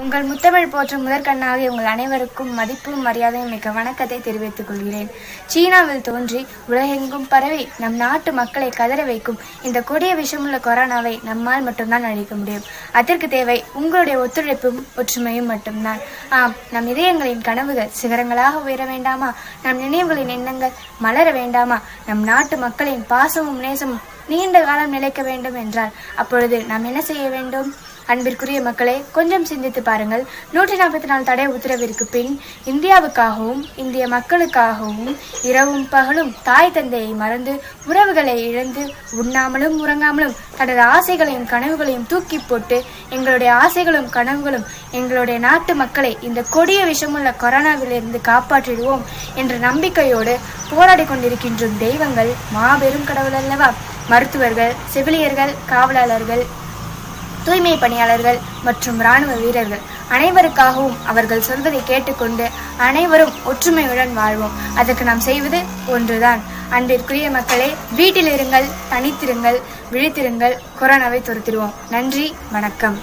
உங்கள் முத்தமிழ் போற்றும் முதற்கண்ணாக உங்கள் அனைவருக்கும் மதிப்பும் மரியாதையும் மிக்க வணக்கத்தை தெரிவித்துக் கொள்கிறேன். சீனாவில் தோன்றி உலகெங்கும் பரவி நம் நாட்டு மக்களை கதற வைக்கும் இந்த கொடிய விஷமுள்ள கொரோனாவை நம்மால் மட்டும்தான் அழிக்க முடியும். அதற்கு தேவை உங்களுடைய ஒத்துழைப்பும் ஒற்றுமையும் மட்டும்தான். ஆம் நம் இதயங்களின் கனவுகள் சிகரங்களாக உயர வேண்டாமா? நம் நினைவுகளின் எண்ணங்கள் மலர வேண்டாமா? நம் நாட்டு மக்களின் பாசமும் நேசமும் நீண்ட காலம் நிலைக்க வேண்டும் என்றால் அப்பொழுது நாம் என்ன செய்ய வேண்டும்? அன்பிற்குரிய மக்களே கொஞ்சம் சிந்தித்து பாருங்கள். நூற்றி நாற்பத்தி நாலு தடை உத்தரவிற்கு பின் இந்தியாவுக்காகவும் இந்திய மக்களுக்காகவும் இரவும் பகலும் தாய் தந்தையை மறந்து உறவுகளை இழந்து உண்ணாமலும் உறங்காமலும் தனது ஆசைகளையும் கனவுகளையும் தூக்கி போட்டு எங்களுடைய ஆசைகளும் கனவுகளும் எங்களுடைய நாட்டு மக்களை இந்த கொடிய விஷமுள்ள கொரோனாவிலிருந்து காப்பாற்றிடுவோம் என்ற நம்பிக்கையோடு போராடி கொண்டிருக்கின்ற தெய்வங்கள். மாபெரும் கடவுள் அல்லவா மருத்துவர்கள் செவிலியர்கள் காவலாளர்கள் தூய்மை பணியாளர்கள் மற்றும் ராணுவ வீரர்கள். அனைவருக்காகவும் அவர்கள் சொல்வதை கேட்டுக்கொண்டு அனைவரும் ஒற்றுமையுடன் வாழ்வோம். அதற்கு நாம் செய்வது ஒன்றுதான். அன்றிற்குரிய மக்களே வீட்டில் இருங்கள் தனித்திருங்கள் விழித்திருங்கள் கொரோனாவை துரத்திடுவோம். நன்றி வணக்கம்.